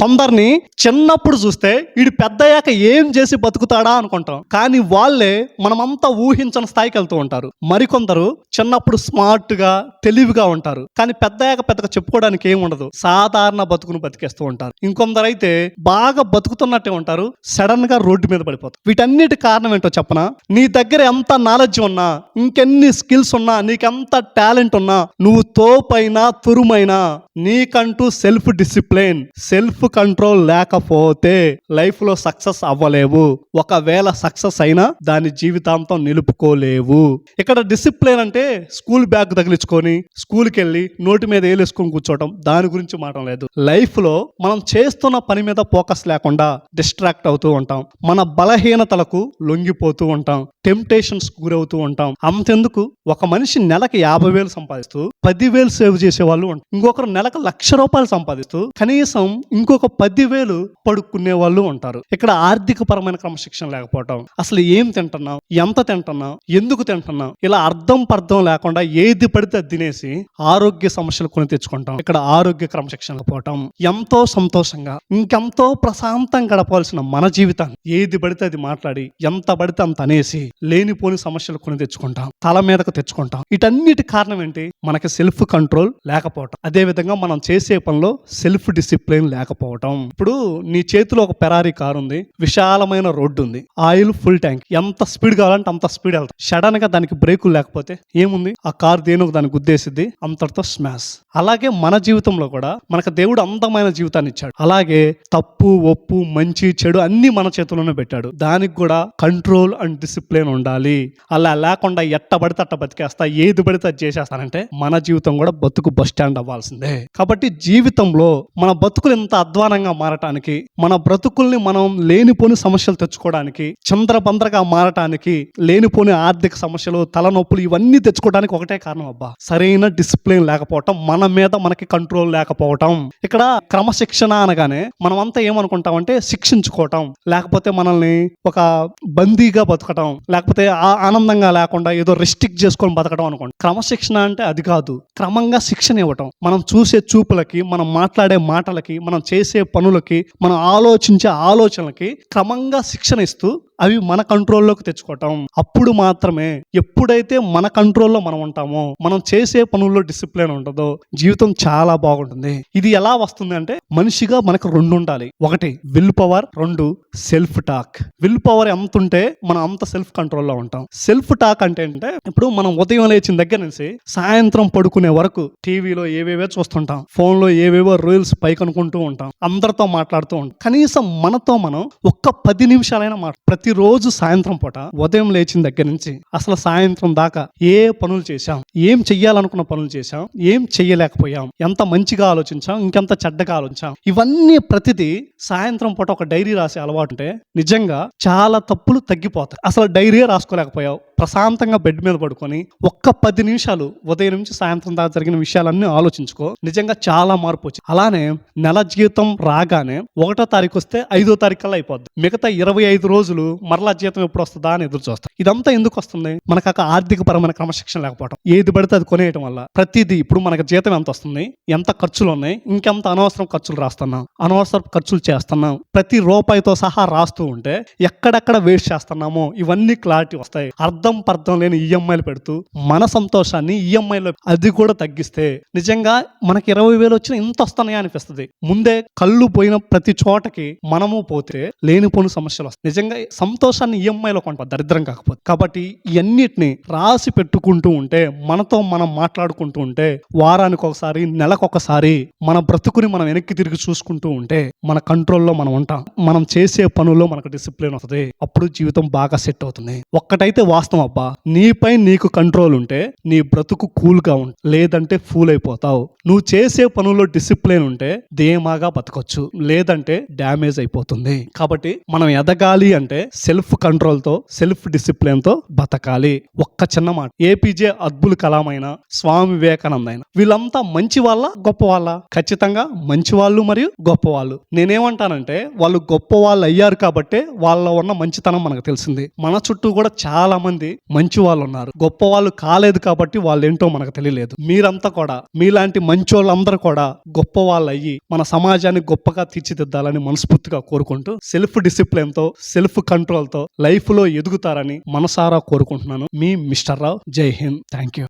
కొందరిని చిన్నప్పుడు చూస్తే వీడు పెద్దయ్యాక ఏం చేసి బతుకుతాడా అనుకుంటాం. కానీ వాళ్ళే మనమంతా ఊహించని స్థాయికి వెళ్తూ ఉంటారు. మరికొందరు చిన్నప్పుడు స్మార్ట్గా తెలివిగా ఉంటారు. కానీ పెద్దయ్యాక పెద్దగా చెప్పుకోవడానికి ఏం ఉండదు. సాధారణ బతుకును బతికేస్తూ ఉంటారు. ఇంకొందరైతే బాగా బతుకుతున్నట్టే ఉంటారు. సడన్గా రోడ్డు మీద పడిపోతారు. వీటన్నిటి కారణం ఏంటో చెప్పనా? నీ దగ్గర ఎంత నాలెడ్జ్ ఉన్నా ఇంకెన్ని స్కిల్స్ ఉన్నా నీకెంత టాలెంట్ ఉన్నా నువ్వు తోపైనా తురుమైనా నీకంటూ సెల్ఫ్ డిసిప్లిన్ సెల్ఫ్ కంట్రోల్ లేకపోతే లైఫ్లో సక్సెస్ అవ్వలేవు. ఒకవేళ సక్సెస్ అయినా దాని జీవితాంతం నిలుపుకోలేవు. ఇక్కడ డిసిప్లిన్ అంటే స్కూల్ బ్యాగ్ తగిలించుకొని స్కూల్కి వెళ్ళి నోటి మీద ఏలేసుకొని కూర్చోవడం దాని గురించి మాట లేదు. లైఫ్లో మనం చేస్తున్న పని మీద ఫోకస్ లేకుండా డిస్ట్రాక్ట్ అవుతూ ఉంటాం. మన బలహీనతలకు లొంగిపోతూ ఉంటాం. టెంప్టేషన్స్ గురవుతూ ఉంటాం. అంతెందుకు? ఒక మనిషి నెలకి యాభై వేలు సంపాదిస్తూ పదివేలు సేవ్ చేసే వాళ్ళు ఉంటారు. ఇంకొకరు నెలకు లక్ష రూపాయలు సంపాదిస్తూ కనీసం ఇంకొక ఒక పదివేలు పడుకునే వాళ్ళు ఉంటారు. ఇక్కడ ఆర్థిక పరమైన క్రమశిక్షణ లేకపోవటం అసలు ఏం తింటున్నాం ఎంత తింటున్నాం ఎందుకు తింటున్నాం ఇలా అర్థం పర్థం లేకుండా ఏది పడితే అది తినేసి ఆరోగ్య సమస్యలు కొని తెచ్చుకుంటాం. ఇక్కడ ఆరోగ్య క్రమశిక్షణ లేకపోవటం ఎంతో సంతోషంగా ఇంకెంతో ప్రశాంతం గడపాల్సిన మన జీవితాన్ని ఏది పడితే అది మాట్లాడి ఎంత పడితే అంత అనేసి లేనిపోని సమస్యలు కొని తెచ్చుకుంటాం తల మీదకు తెచ్చుకుంటాం. వీటన్నిటి కారణం ఏంటి? మనకి సెల్ఫ్ కంట్రోల్ లేకపోవటం. అదేవిధంగా మనం చేసే పనిలో సెల్ఫ్ డిసిప్లిన్ లేకపోవటం ఇప్పుడు నీ చేతిలో ఒక పెరారీ కార్ ఉంది. విశాలమైన రోడ్డు ఉంది. Oil full tank. ఎంత స్పీడ్ కావాలంటే అంత స్పీడ్ వెళ్తాం. సడన్గా దానికి బ్రేకులు లేకపోతే ఏముంది? ఆ కార్ దేనికి దానికి ఉద్దేశిద్ది. అంతటితో స్మాష్ అలాగే మన జీవితంలో కూడా మనకు దేవుడు అందమైన జీవితాన్ని ఇచ్చాడు. అలాగే తప్పు ఒప్పు మంచి చెడు అన్ని మన చేతుల్లోనే పెట్టాడు. దానికి కూడా కంట్రోల్ అండ్ డిసిప్లిన్ ఉండాలి. అలా లేకుండా ఎట్ట పడితే అట్ట బతికేస్తా ఏది పడితే అది చేసేస్తానంటే మన జీవితం కూడా బతుకు బస్ స్టాండ్ అవ్వాల్సిందే. కాబట్టి జీవితంలో మన బతుకులు ఎంత అధ్వానంగా మారటానికి మన బ్రతుకుల్ని మనం లేనిపోని సమస్యలు తెచ్చుకోవడానికి చంద్రబందరగా మారటానికి లేనిపోని ఆర్థిక సమస్యలు తలనొప్పులు ఇవన్నీ తెచ్చుకోవడానికి ఒకటే కారణం అబ్బా. సరైన డిసిప్లిన్ లేకపోవటం మన మీద మనకి కంట్రోల్ లేకపోవటం. ఇక్కడ క్రమశిక్షణ అనగానే మనం అంతా ఏమనుకుంటామంటే శిక్షించుకోవటం లేకపోతే మనల్ని ఒక బందీగా బతకటం లేకపోతే ఆ- ఆనందంగా లేకుండా ఏదో రెస్ట్రిక్ట్ చేసుకొని బతకడం అనుకోండి. క్రమశిక్షణ అంటే అది కాదు. క్రమంగా శిక్షణ ఇవ్వటం. మనం చూసే చూపులకి మనం మాట్లాడే మాటలకి మనం చేసే పనులకి మనం ఆలోచించే ఆలోచనలకి క్రమంగా శిక్షణ ఇస్తూ అవి మన కంట్రోల్లోకి తెచ్చుకోవటం. అప్పుడు మాత్రమే ఎప్పుడైతే మన కంట్రోల్లో మనం ఉంటామో మనం చేసే పనుల్లో డిసిప్లిన్ ఉంటుందో జీవితం చాలా బాగుంటుంది. ఇది ఎలా వస్తుంది అంటే మనిషిగా మనకు రెండు ఉండాలి. ఒకటి విల్ పవర్. రెండు సెల్ఫ్ టాక్. విల్ పవర్ ఎంత ఉంటే మనం అంత సెల్ఫ్ కంట్రోల్లో ఉంటాం. సెల్ఫ్ టాక్ అంటే ఏంటంటే ఇప్పుడు మనం ఉదయం లేచిన దగ్గర నుంచి సాయంత్రం పడుకునే వరకు టీవీలో ఏవేవో చూస్తుంటాం. ఫోన్లో ఏవేవో రీల్స్ పైకనుకుంటూ ఉంటాం. అందరితో మాట్లాడుతూ ఉంటాం. కనీసం మనతో మనం ఒక్క పది నిమిషాలైనా ప్రతి ప్రతిరోజు సాయంత్రం పూట ఉదయం లేచిన దగ్గర నుంచి అసలు సాయంత్రం దాకా ఏ పనులు చేశాం? ఏం చెయ్యాలనుకున్న పనులు చేశాం? ఏం చెయ్యలేకపోయాం? ఎంత మంచిగా ఆలోచించాం? ఇంకెంత చెడ్డగా ఆలోచించాం? ఇవన్నీ ప్రతిదీ సాయంత్రం పూట ఒక డైరీ రాసే అలవాటు ఉంటే నిజంగా చాలా తప్పులు తగ్గిపోతాయి. అసలు డైరీ రాసుకోలేకపోయావు. ప్రశాంతంగా బెడ్ మీద పడుకొని ఒక్క పది నిమిషాలు ఉదయం నుంచి సాయంత్రం దాకా జరిగిన విషయాలన్నీ ఆలోచించుకో. నిజంగా చాలా మార్పు వచ్చింది అలానే నెల జీతం రాగానే ఒకటో తారీఖు వస్తే ఐదో తారీఖు కల్లా అయిపోద్ది. మిగతా ఇరవై ఐదు రోజులు మరలా జీతం ఎప్పుడు వస్తుందా అని ఎదురు చూస్తాం. ఇదంతా ఎందుకు వస్తుంది? మనకు ఒక ఆర్థిక పరమైన క్రమశిక్షణ లేకపోవడం ఏది పడితే అది కొనేయటం వల్ల. ప్రతిదీ ఇప్పుడు మనకు జీతం ఎంత వస్తుంది? ఎంత ఖర్చులు ఉన్నాయి? ఇంకెంత అనవసరం ఖర్చులు రాస్తున్నాం? అనవసరం ఖర్చులు చేస్తున్నాం. ప్రతి రూపాయితో సహా రాస్తూ ఉంటే ఎక్కడెక్కడ వేస్ట్ చేస్తున్నామో ఇవన్నీ క్లారిటీ వస్తాయి. అర్థం పర్థం లేని ఈఎంఐలు పెడుతూ మన సంతోషాన్ని ఈఎంఐలో అది కూడా తగ్గిస్తే నిజంగా మనకి ఇరవై వేలు వచ్చిన ఇంత వస్తున్నాయా అనిపిస్తుంది. ముందే కళ్ళు పోయిన ప్రతి చోటకి మనము పోతే లేనిపోని సమస్యలు వస్తాయి. నిజంగా సంతోషాన్ని ఈఎంఐలో కొంట దరిద్రం కాకపోతే కాబట్టి ఇవన్నిటిని రాసి పెట్టుకుంటూ ఉంటే మనతో మనం మాట్లాడుకుంటూ ఉంటే వారానికి ఒకసారి నెలకొకసారి మన బ్రతుకుని మనం వెనక్కి తిరిగి చూసుకుంటూ ఉంటే మన కంట్రోల్లో మనం ఉంటాం. మనం చేసే పనుల్లో మనకు డిసిప్లిన్ వస్తుంది. అప్పుడు జీవితం బాగా సెట్ అవుతుంది. ఒక్కటైతే వాస్తవం. అబ్బా నీపై నీకు కంట్రోల్ ఉంటే నీ బ్రతుకు కూల్గా ఉంటుంది లేదంటే ఫూల్ అయిపోతావు నువ్వు చేసే పనుల్లో డిసిప్లిన్ ఉంటే ధీమాగా బతకొచ్చు లేదంటే డ్యామేజ్ అయిపోతుంది. కాబట్టి మనం ఎదగాలి అంటే సెల్ఫ్ కంట్రోల్తో సెల్ఫ్ డిసిప్లిన్తో బతకాలి. ఒక్క చిన్న మాట ఏపీజే అద్భుల్ కలాం అయినా స్వామి వివేకానంద అయినా వీళ్ళంతా మంచి వాళ్ళ గొప్ప వాళ్ళ ఖచ్చితంగా మంచి వాళ్ళు మరియు గొప్ప వాళ్ళు నేనేమంటానంటే వాళ్ళు గొప్ప వాళ్ళు అయ్యారు కాబట్టే వాళ్ళ ఉన్న మంచితనం మనకు తెలిసింది. మన చుట్టూ కూడా చాలా మంది మంచి వాళ్ళు ఉన్నారు గొప్ప వాళ్ళు కాలేదు కాబట్టి వాళ్ళు ఏంటో మనకు తెలియలేదు. మీరంతా కూడా మీలాంటి మంచి వాళ్ళందరూ కూడా గొప్ప వాళ్ళు అయ్యి మన సమాజాన్ని గొప్పగా తీర్చిదిద్దాలని మనస్ఫూర్తిగా కోరుకుంటూ సెల్ఫ్ డిసిప్లిన్తో సెల్ఫ్ కంట్రోల్తో లైఫ్లో ఎదుగుతారని మనసారా కోరుకుంటున్నాను. మీ మిస్టర్ రావు జై హింద్. Thank you